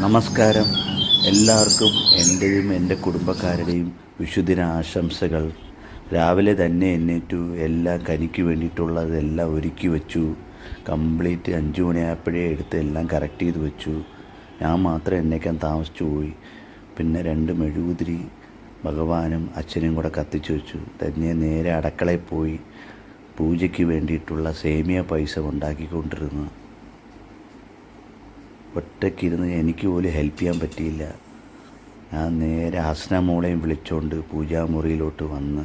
നമസ്കാരം. എല്ലാവർക്കും എന്റെയും എന്റെ കുടുംബക്കാരുടെയും വിശുദ്ധിന ആശംസകൾ. രാവിലെ തന്നെ എന്നേറ്റു എല്ലാം കനിക്ക് വേണ്ടിയിട്ടുള്ളതെല്ലാം ഒരുക്കി വെച്ചു. കംപ്ലീറ്റ് അഞ്ച് മണിയായപ്പോഴേ എടുത്ത് എല്ലാം കറക്റ്റ് ചെയ്ത് വെച്ചു. ഞാൻ മാത്രം എന്നേക്കാൻ താമസിച്ചു പോയി. പിന്നെ രണ്ട് മെഴുകുതിരി ഭഗവാനും അച്ഛനും കൂടെ കത്തിച്ചു വെച്ചു. തന്നെ നേരെ അടക്കളയിൽ പോയി. പൂജയ്ക്ക് വേണ്ടിയിട്ടുള്ള സേമിയ പൈസ ഉണ്ടാക്കിക്കൊണ്ടിരുന്നു. ഒറ്റയ്ക്കിരുന്ന് എനിക്ക് പോലും ഹെൽപ്പ് ചെയ്യാൻ പറ്റിയില്ല. ഞാൻ നേരെ ഹസ്ന മോളെയും വിളിച്ചുകൊണ്ട് പൂജാമുറിയിലോട്ട് വന്ന്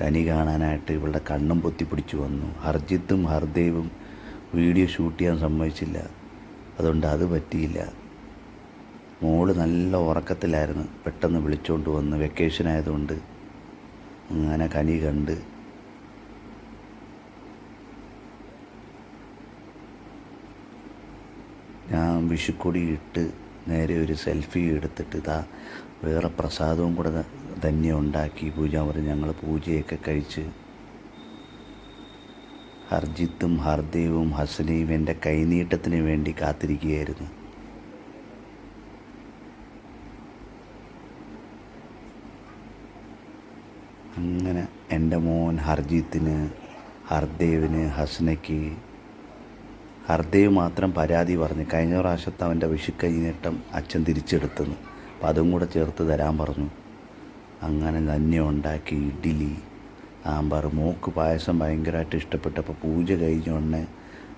കനി കാണാനായിട്ട് ഇവളുടെ കണ്ണും പൊത്തിപ്പിടിച്ചു വന്നു. ഹർജിത്തും ഹർദേവും വീഡിയോ ഷൂട്ട് ചെയ്യാൻ സമ്മതിച്ചില്ല. അതുകൊണ്ട് അത് പറ്റിയില്ല. മോൾ നല്ല ഉറക്കത്തിലായിരുന്നു. പെട്ടെന്ന് വിളിച്ചുകൊണ്ട് വന്ന് വെക്കേഷൻ ആയതുകൊണ്ട് അങ്ങനെ കനി കണ്ട് ഞാൻ വിഷുക്കൊടി ഇട്ട് നേരെ ഒരു സെൽഫി എടുത്തിട്ട് ഇതാ വേറെ പ്രസാദവും കൂടെ തന്നെ ഉണ്ടാക്കി പറഞ്ഞ് ഞങ്ങൾ പൂജയൊക്കെ കഴിച്ച് ഹർജിത്തും ഹർദേവും ഹസനയും എന്റെ കൈനീട്ടത്തിന് വേണ്ടി കാത്തിരിക്കുകയായിരുന്നു. അങ്ങനെ എന്റെ മോൻ ഹർജിത്തിന് ഹർദേവിന് ഹസനയ്ക്ക് ഹർദേവ് മാത്രം പരാതി പറഞ്ഞ്. കഴിഞ്ഞ പ്രാവശ്യത്തെ അവന്റെ വിഷുക്കൈനീട്ടം അച്ഛൻ തിരിച്ചെടുത്തെന്ന്. അപ്പം അതും കൂടെ ചേർത്ത് തരാൻ പറഞ്ഞു. അങ്ങനെ തന്നെ ഉണ്ടാക്കി ഇഡ്ഡലി സാമ്പാർ. മോക്ക് പായസം ഭയങ്കരമായിട്ട് ഇഷ്ടപ്പെട്ടപ്പോൾ പൂജ കഴിഞ്ഞ ഉടനെ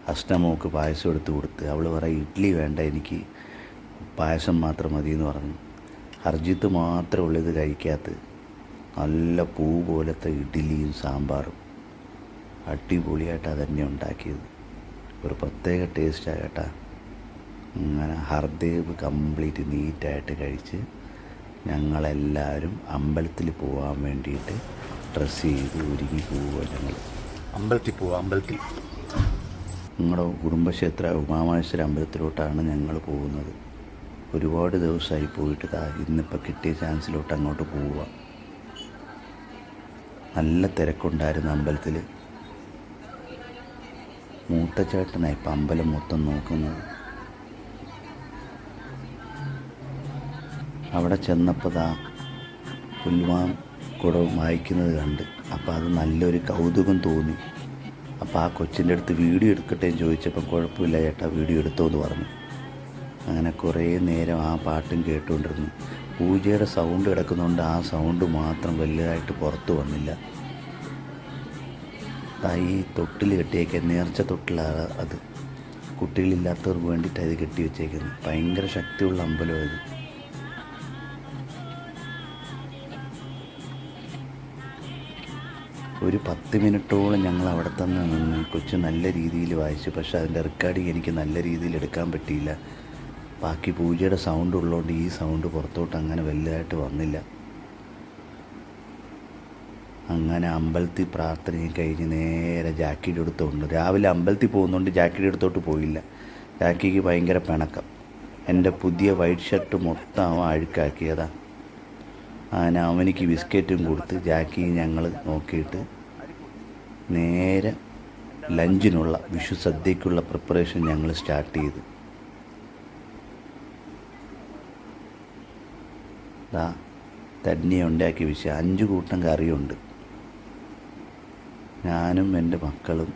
അഷ്ടമോക്ക് പായസം എടുത്ത് കൊടുത്ത്. അവൾ പറയും ഇഡ്ഡലി വേണ്ട എനിക്ക് പായസം മാത്രം മതി എന്ന് പറഞ്ഞു. ഹർജിത്ത് മാത്രമേ ഉള്ളൂ ഇത് കഴിക്കാത്ത. നല്ല പൂ പോലത്തെ ഇഡ്ഡലിയും സാമ്പാറും. അടിപൊളിയായിട്ട് അതന്നെ ഉണ്ടാക്കിയത്. ഒരു പ്രത്യേക ടേസ്റ്റാണ് കേട്ടോ. അങ്ങനെ ഹർദേവ് കംപ്ലീറ്റ് നീറ്റായിട്ട് കഴിച്ച് ഞങ്ങളെല്ലാവരും അമ്പലത്തിൽ പോകാൻ വേണ്ടിയിട്ട് ഡ്രസ്സ് ചെയ്ത് ഒരുങ്ങി പോവുക ഞങ്ങൾ അമ്പലത്തിൽ പോവാം അമ്പലത്തിൽ. നിങ്ങളുടെ കുടുംബക്ഷേത്ര ഉമാമഹേശ്വര അമ്പലത്തിലോട്ടാണ് ഞങ്ങൾ പോകുന്നത്. ഒരുപാട് ദിവസമായി പോയിട്ട് ഇന്നിപ്പോൾ കിട്ടിയ ചാൻസിലോട്ട് അങ്ങോട്ട് പോവുക നല്ല തിരക്കുണ്ടായിരുന്നു അമ്പലത്തിൽ മൂത്ത ചേട്ടനായി ഇപ്പം അമ്പലം മൊത്തം നോക്കുന്നത് അവിടെ ചെന്നപ്പോൾ ദാ പുൽവാം കുടം വായിക്കുന്നത് കണ്ട്. അപ്പോൾ അത് നല്ലൊരു കൗതുകം തോന്നി. അപ്പോൾ ആ കൊച്ചിന്റെ അടുത്ത് വീഡിയോ എടുക്കട്ടെ എന്ന് ചോദിച്ചപ്പോൾ കുഴപ്പമില്ല ചേട്ടാ വീഡിയോ എടുത്തോ എന്ന് പറഞ്ഞു. അങ്ങനെ കുറേ നേരം ആ പാട്ടും കേട്ടുകൊണ്ടിരുന്നു പൂജയുടെ സൗണ്ട് കിടക്കുന്നതുകൊണ്ട് ആ സൗണ്ട് മാത്രം വലുതായിട്ട് പുറത്തു വന്നില്ല. ഈ തൊട്ടിൽ കെട്ടിയേക്കുക നേർച്ച തൊട്ടിലാണ് അത്. കുട്ടികളില്ലാത്തവർക്ക് വേണ്ടിയിട്ട് ഇത് കെട്ടി വെച്ചേക്കുന്നത്. ഭയങ്കര ശക്തിയുള്ള അമ്പലം ഇത്. ഒരു പത്ത് മിനിറ്റോളം ഞങ്ങൾ അവിടെ തന്നെ നിന്ന് കൊച്ചു നല്ല രീതിയിൽ വായിച്ചു. പക്ഷെ അതിന്റെ റെക്കോർഡിങ് എനിക്ക് നല്ല രീതിയിൽ എടുക്കാൻ പറ്റിയില്ല. ബാക്കി പൂജയുടെ സൗണ്ട് ഉള്ളതുകൊണ്ട് ഈ സൗണ്ട് പുറത്തോട്ട് അങ്ങനെ വലുതായിട്ട് വന്നില്ല. അങ്ങനെ അമ്പലത്തിൽ പ്രാർത്ഥനയും കഴിഞ്ഞ് നേരെ ജാക്കിയുടെ അടുത്തോണ്ട് രാവിലെ അമ്പലത്തിൽ പോകുന്നതുകൊണ്ട് ജാക്കിയുടെ അടുത്തോട്ട് പോയില്ല. ജാക്കിക്ക് ഭയങ്കര പിണക്കം. എന്റെ പുതിയ വൈറ്റ് ഷർട്ട് മൊത്തം അവൻ അഴുക്കാക്കിയതാ. അങ്ങനെ അവനിക്ക് ബിസ്ക്കറ്റും കൊടുത്ത് ജാക്കി ഞങ്ങൾ നോക്കിയിട്ട് നേരെ ലഞ്ചിനുള്ള വിഷു സദ്യക്കുള്ള പ്രിപ്പറേഷൻ ഞങ്ങൾ സ്റ്റാർട്ട് ചെയ്തു. ദാ തന്നെ ഉണ്ടാക്കിയ വിഷയം അഞ്ച് കൂട്ടം കറിയുണ്ട്. ഞാനും എന്റെ മക്കളും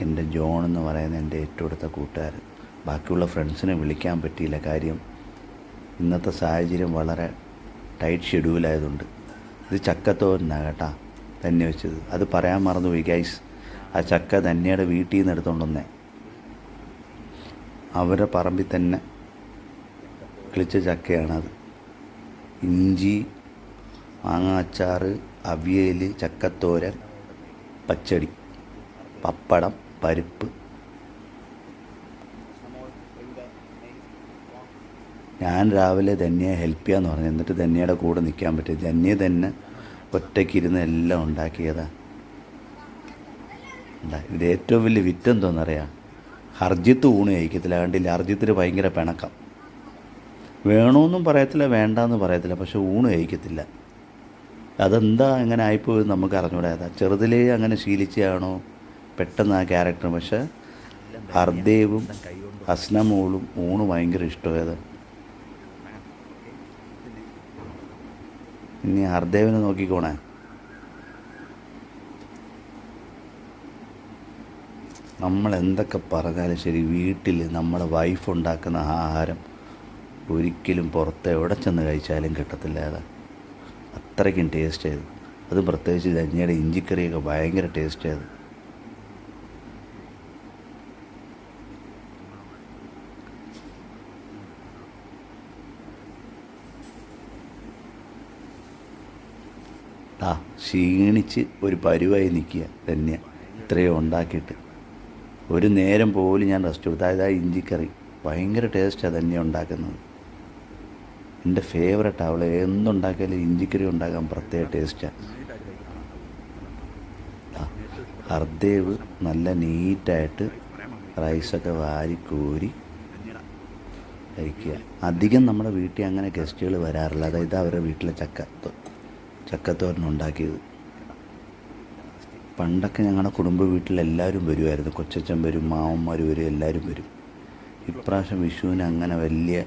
എന്റെ ജോൺ എന്ന് പറയുന്ന എന്റെ ഏറ്റവും അടുത്ത കൂട്ടുകാരൻ. ബാക്കിയുള്ള ഫ്രണ്ട്സിനെ വിളിക്കാൻ പറ്റിയില്ല കാര്യം. ഇന്നത്തെ സാഹചര്യം വളരെ ടൈറ്റ് ഷെഡ്യൂലായതുകൊണ്ട് ഇത് ചക്കത്തോരനാണ് കേട്ടാ തന്നെ വെച്ചത്. അത് പറയാൻ മറന്നു പോയി ഗൈസ് ആ ചക്ക തന്നെയുടെ വീട്ടിൽ നിന്ന് എടുത്തോണ്ടെന്നേ. അവരുടെ പറമ്പിൽ തന്നെ കിളിച്ച ചക്കയാണത്. ഇഞ്ചി മാങ്ങാച്ചാറ് അവിയൽ ചക്കത്തോരൻ പച്ചടി പപ്പടം പരിപ്പ്. ഞാൻ രാവിലെ ധന്യയെ ഹെൽപ്പ് ചെയ്യാന്ന് പറഞ്ഞു. എന്നിട്ട് ധന്യയുടെ കൂടെ നിൽക്കാൻ പറ്റും ധന്യ തന്നെ ഒറ്റയ്ക്കിരുന്ന് എല്ലാം ഉണ്ടാക്കിയതാ. ഉണ്ടാ ഇത് ഏറ്റവും വലിയ വിറ്റെന്തോന്നറിയാം ഹർജിത്ത് ഊണ് കഴിക്കത്തില്ല. കണ്ടില്ല ഹർജിത്തിന് ഭയങ്കര പിണക്കം. വേണമെന്നും പറയത്തില്ല വേണ്ടെന്ന് പറയത്തില്ല പക്ഷെ ഊണ് കഴിക്കത്തില്ല. അതെന്താ അങ്ങനെ ആയിപ്പോയത് നമുക്ക് അറിഞ്ഞൂടാ. ചെറുതിലേ അങ്ങനെ ശീലിച്ചാണോ പെട്ടെന്ന് ആ ക്യാരക്ടർ? പക്ഷേ ഹർദേവും അസ്നമോളും ഊണ് ഭയങ്കര ഇഷ്ടമായത് ഇനി ഹർദേവിനെ നോക്കിക്കോണേ. നമ്മൾ എന്തൊക്കെ പറഞ്ഞാലും ശരി വീട്ടിൽ നമ്മുടെ വൈഫ് ഉണ്ടാക്കുന്ന ആഹാരം ഒരിക്കലും പുറത്ത് എവിടെ ചെന്ന് കഴിച്ചാലും കിട്ടത്തില്ല അത്രയ്ക്കും ടേസ്റ്റ് ആയത്. അത് പ്രത്യേകിച്ച് ധന്യയുടെ ഇഞ്ചിക്കറിയൊക്കെ ഭയങ്കര ടേസ്റ്റ് ആയത്. ആ ക്ഷീണിച്ച് ഒരു പരുവായി നിൽക്കുക ധന്യ. ഇത്രയും ഉണ്ടാക്കിയിട്ട്. ഒരു നേരം പോലും ഞാൻ റെസ്റ്റ് കൊടുത്തു അതായത് ഇഞ്ചിക്കറി ഭയങ്കര ടേസ്റ്റാണ് ധന്യ ഉണ്ടാക്കുന്നത്. എന്റെ ഫേവററ്റ് അവൾ എന്തുണ്ടാക്കിയാലും ഇഞ്ചിക്കറി ഉണ്ടാക്കാൻ പ്രത്യേക ടേസ്റ്റാണ് ഹർദേവ് നല്ല നീറ്റായിട്ട് റൈസൊക്കെ വാരി കോരി കഴിക്കുക. അധികം നമ്മുടെ വീട്ടിൽ അങ്ങനെ ഗസ്റ്റുകൾ വരാറില്ല. അതായത് അവരുടെ വീട്ടിലെ ചക്ക ചക്കത്തോരനുണ്ടാക്കിയത് പണ്ടൊക്കെ ഞങ്ങളുടെ കുടുംബ വീട്ടിലെല്ലാവരും വരുമായിരുന്നു. കൊച്ചച്ഛൻ വരും മാമന്മാർ വരും എല്ലാവരും വരും. ഇപ്രാവശ്യം വിഷുവിന് അങ്ങനെ വലിയ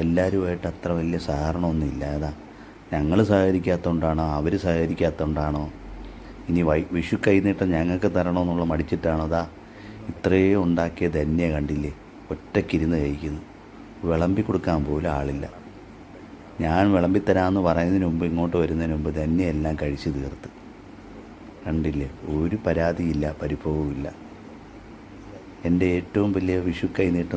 എല്ലാവരുമായിട്ട് അത്ര വലിയ സഹകരണമൊന്നും ഇല്ലാതാ. ഞങ്ങൾ സഹകരിക്കാത്തതുകൊണ്ടാണോ അവർ സഹകരിക്കാത്തതുകൊണ്ടാണോ ഇനി വൈ വിഷു കൈനീട്ടം ഞങ്ങൾക്ക് തരണമെന്നുള്ള മടിച്ചിട്ടാണോ അതാ ഇത്രയും ഉണ്ടാക്കിയ ധന്യ കണ്ടില്ലേ? ഒറ്റക്കിരുന്ന് കഴിക്കുന്നു. വിളമ്പി കൊടുക്കാൻ പോലും ആളില്ല. ഞാൻ വിളമ്പി തരാമെന്ന് പറയുന്നതിന് മുമ്പ് ഇങ്ങോട്ട് വരുന്നതിന് മുമ്പ് തന്നെ എല്ലാം കഴിച്ചു തീർത്ത്. കണ്ടില്ലേ? ഒരു പരാതിയില്ല പരിഭവവും ഇല്ല എന്റെ ഏറ്റവും വലിയ വിഷു കൈനീട്ടം